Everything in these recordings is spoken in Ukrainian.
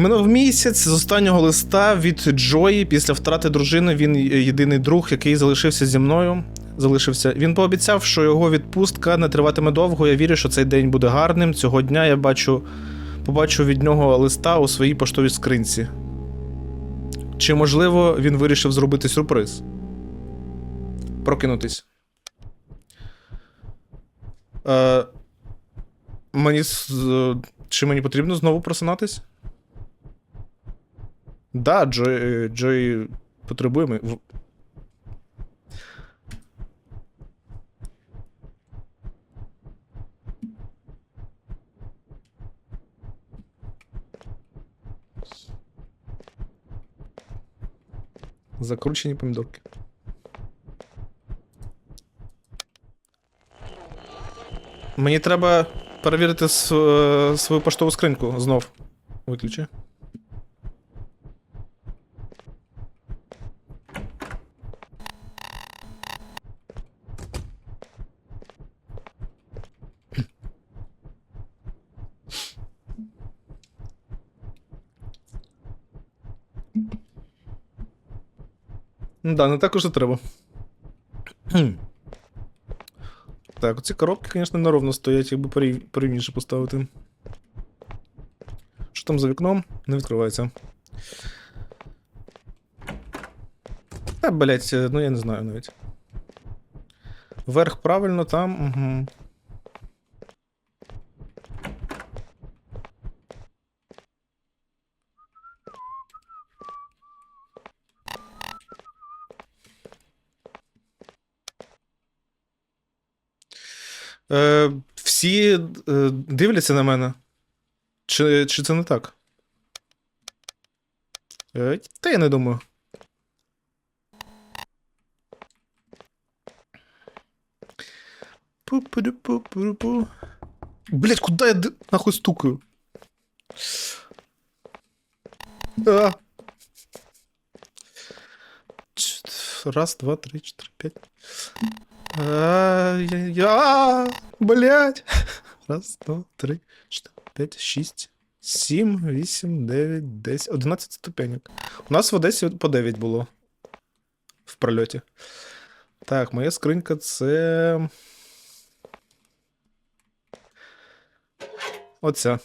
Минув місяць з останнього листа від Джої. Після втрати дружини він єдиний друг, який залишився зі мною. Залишився. Він пообіцяв, що його відпустка не триватиме довго. Я вірю, що цей день буде гарним. Цього дня я бачу, побачу від нього листа у своїй поштовій скринці. Чи можливо він вирішив зробити сюрприз? Прокинутись. Е, мені. е, Чи мені потрібно знову просинатись? Да, Джой, Джой потребує. ми- в- Закручені помідорки. Мені треба перевірити е, свою поштову скриньку знов. Виключи. Да, не так уже треба. Так, ці коробки, звісно, неровно стоять, якби порів- порівніше поставити. Що там за вікном? Не відкривається. Та, блять, ну я не знаю навіть. Вверх правильно, там. Угу. Е, всі е, дивляться на мене. Чи, чи це не так? Е, та я не думаю. Блять, куда я нахуй стукаю? А. Раз, два, три, четыре, пять. А, я, блядь. Раз, два, три, чотири, п'ять, шість, сім, вісім, дев'ять, десять, одинадцять ступенек. У нас в Одесі по 9 було. В прольоті. Так, моя скринька це. Оця.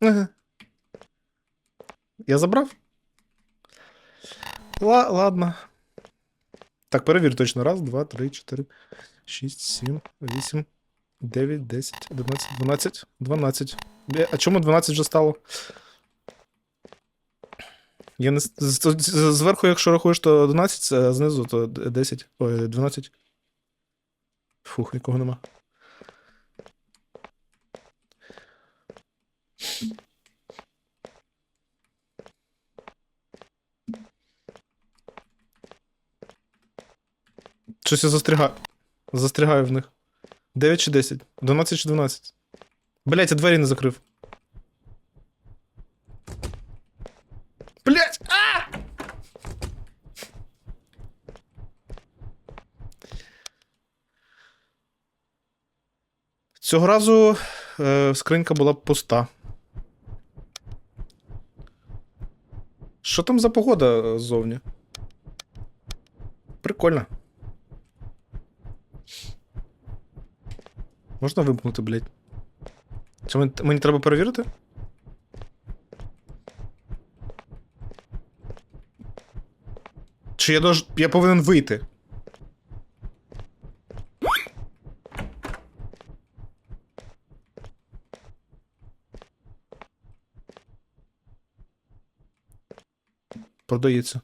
Ага. Я забрав? Ла, ладно. Так, перевір точно. Раз, два, три, чотири, шість, сім, вісім, дев'ять, десять, одинадцять, дванадцять, дванадцять. А чому 12 вже стало? Я не... Зверху, якщо рахуєш, то 11, а знизу то 10. Ой, 12. Фух, нікого нема. Щось я застрягаю. Застрягаю в них. 9 чи 10? 12 чи 12? Блять, я двері не закрив. Блять! А! Цього разу е, скринька була пуста. Що там за погода е, ззовні? Прикольно. Можна вимкнути, блядь? Це мені, мені треба перевірити? Чи я дож... я повинен вийти? Продається.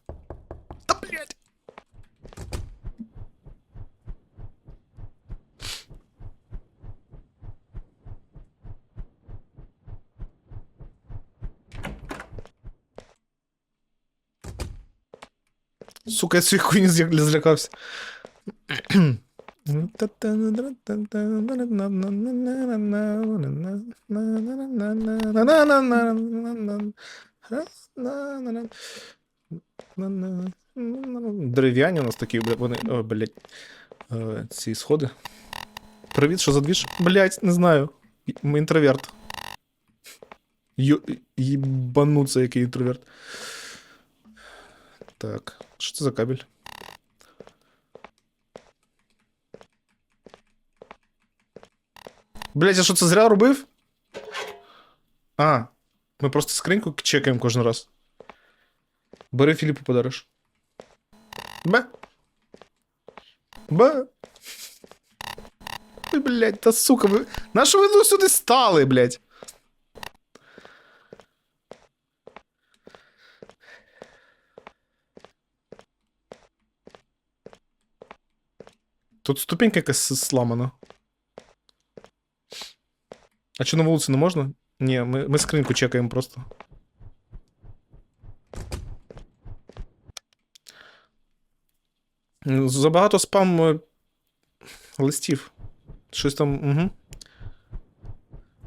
Сука, я цієї хуйні зля- злякався. Дерев'яні у нас такі, вони. О, блядь. Ці сходи. Привіт, що за двіж? Блять, не знаю. Ми інтроверт. Єбануться, який інтроверт. Так, що це за кабель? Блять, я це зря робив? А, ми просто скриньку чекаємо кожен раз. Бери Філіпу подариш. Б. Б. Ой, блядь, та сука, ви. На що ви сюди стали, блядь? Тут ступенька якась сламана. А що на вулиці не можна? Ні, ми, ми скриньку чекаємо просто. Забагато спам е, листів. Щось там. Угу.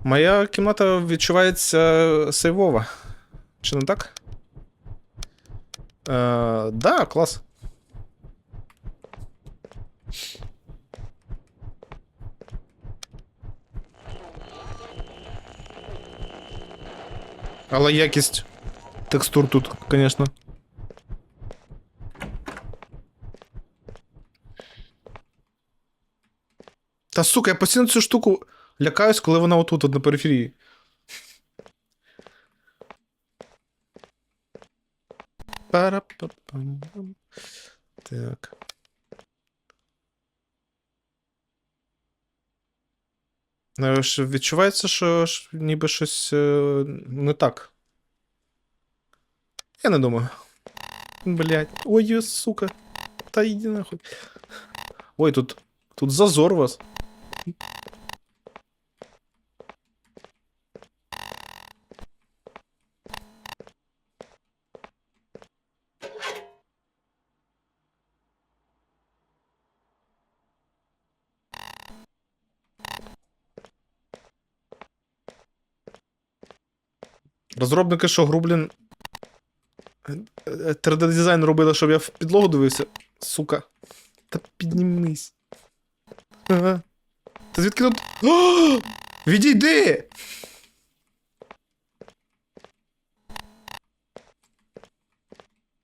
Моя кімната відчувається сейвова. Чи не так? Е, да, клас. Але якість текстур тут, звісно. Та сука, я постійно цю штуку лякаюсь, коли вона отут, от на периферії. Так. Відчувається, що ж ніби щось е, не так. Я не думаю. Блять. Ой, сука. Та йди нахуй. Ой, тут. Тут зазор у вас. Розробники, що грублін 3D дизайн робили, щоб я в підлогу дивився. Сука. Та піднімись. Ага. Та звідки тут. О! Відійди!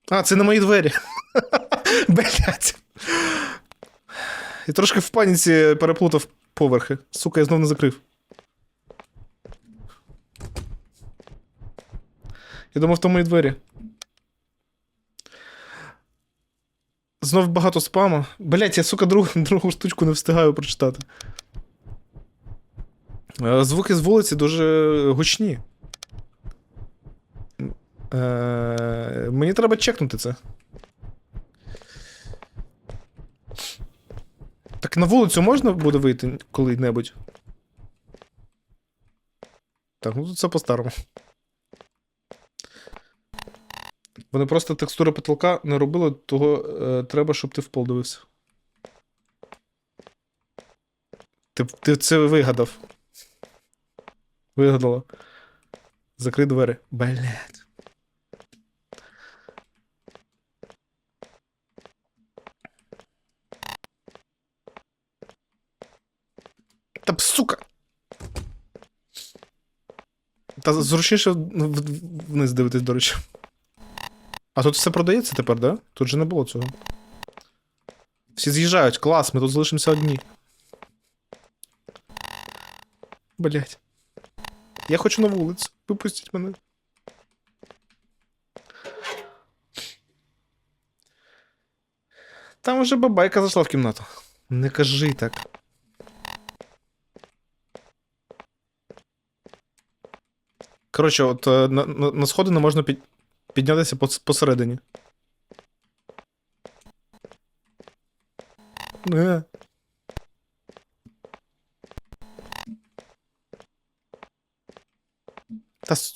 А, це на мої двері. Блять. Я трошки в паніці переплутав поверхи. Сука, я знов не закрив. Я думав, то мої двері. Знов багато спаму. Блять, я, сука, другу, другу штучку не встигаю прочитати. Е, Звуки з вулиці дуже гучні. Е, мені треба чекнути це. Так на вулицю можна буде вийти коли-небудь? Так, ну тут це по-старому. Вони просто текстури потолка не робили, того е, треба, щоб ти в пол дивився. Ти, ти це вигадав. Вигадала. Закрий двері. Блять. Та сука. Та зручніше вниз дивитись, до речі. А тут все продається тепер, да? Тут же не було цього. Всі з'їжджають, клас, ми тут залишимося одні. Блять. Я хочу на вулицю. Випустіть мене. Там вже бабайка зайшла в кімнату. Не кажи так. Коротше, от е, на, на, на сходи не можна під, Піднятися пос- посередині. Е. Та с-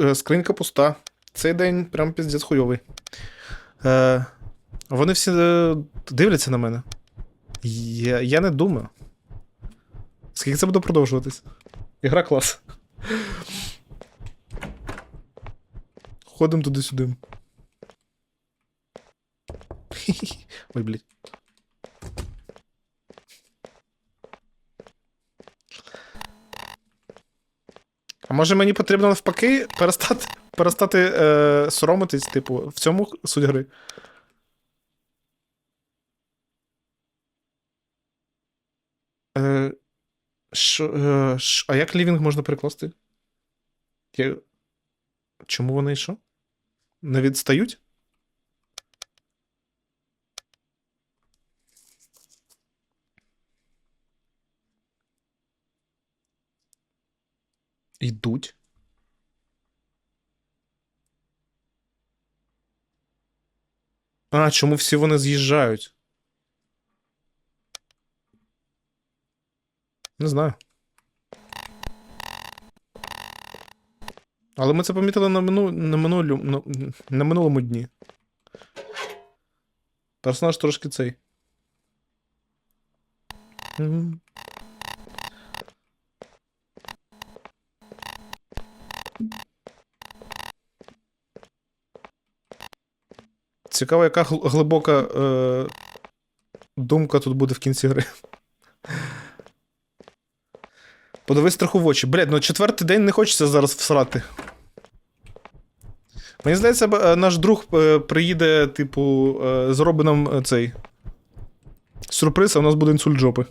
е, Скринька пуста цей день прям піздець хуйовий. Е, Вони всі е, дивляться на мене. Я, я не думаю. Скільки це буде продовжуватись? Ігра клас. Ходимо туди-сюди. Ой, блядь. А може мені потрібно навпаки перестати перестати е, соромитись, типу, в цьому суть гри? Е, що, е, ш- а як лівінг можна перекласти? Я... Чому вони що? Не відстають? Йдуть. А, чому всі вони з'їжджають? Не знаю. Але ми це помітили на, мину... на, минулю... на... на минулому дні. Персонаж трошки цей. Мгм. Цікаво, яка глибока е... думка тут буде в кінці гри. Подивись страху в очі. Блядь, ну четвертий день не хочеться зараз всрати. Мені здається, е, наш друг е, приїде, типу, е, зробить нам цей. Сюрприз, а у нас буде інсульт жопи.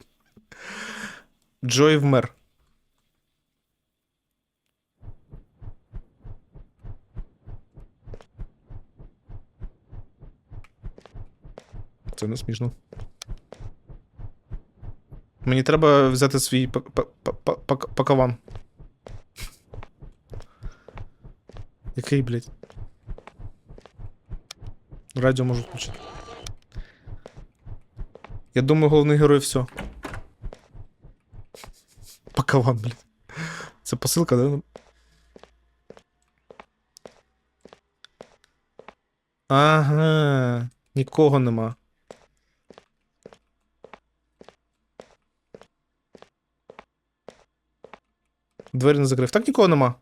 Джой вмер. Це не смішно. Мені треба взяти свій пак- пак- пак- пак- пакаван. Який, блядь? Радіо можу включити. Я думаю, головний герой все. Пакаван, блядь. Це посилка, да? Ага. Нікого нема. Двері не закрив. Так нікого нема.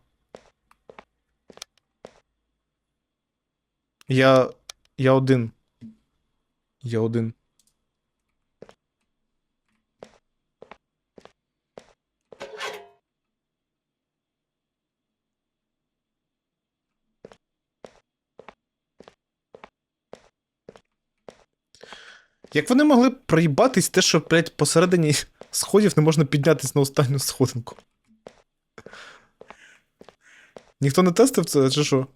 Я. Я один. Я один. Як вони могли проїбатись те, що, блядь, посередині сходів не можна піднятись на останню сходинку? Ніхто не тестив це, чи що?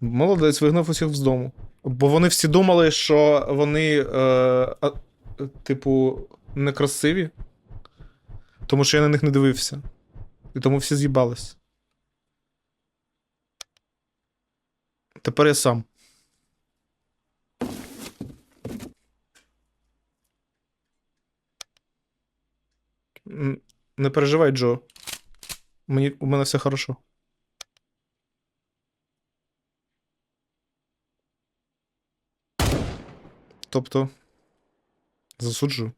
Молодець, вигнав усіх з дому. Бо вони всі думали, що вони, е, а, типу, некрасиві. Тому що я на них не дивився. І тому всі з'їбались. Тепер я сам. Не переживай, Джо. Мені, у мене все хорошо. Тобто. Засуджую.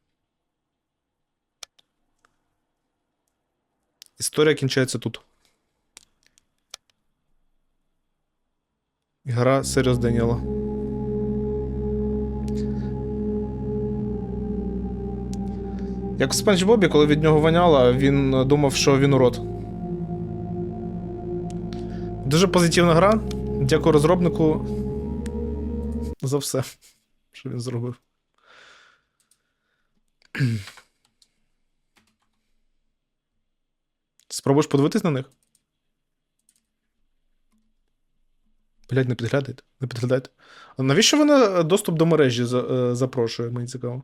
Історія кінчається тут. Гра Серйоз Даніела. Як в Спанч Бобі, коли від нього воняло, він думав, що він урод. Дуже позитивна гра. Дякую розробнику за все, що він зробив. Спробуєш подивитись на них? Блять, не підглядайте. Не підглядайте. А навіщо вона доступ до мережі е, запрошує, мені цікаво.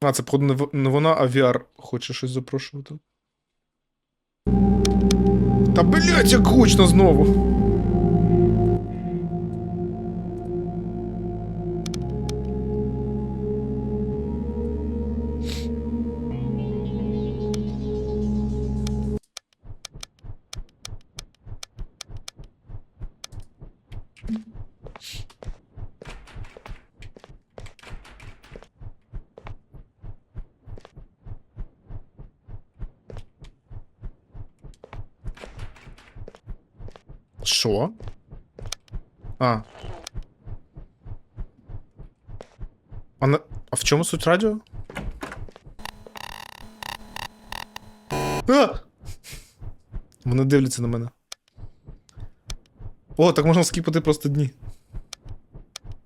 А, це походу не вона, а VR хоче щось запрошувати. Та блять, як гучно знову. Що? А. А, на... а в чому суть радіо? А! Вони дивляться на мене. О, так можна скіпати просто дні.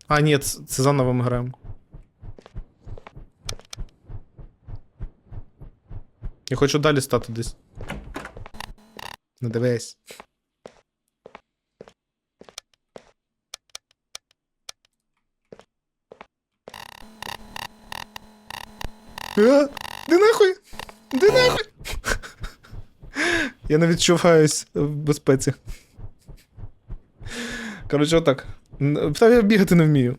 А, ні, це, заново ми граємо. Я хочу далі стати десь. Не дивись. А, Де нахуй? Де нахуй? Я не відчуваюсь в безпеці. Коротше, отак. Та я бігати не вмію.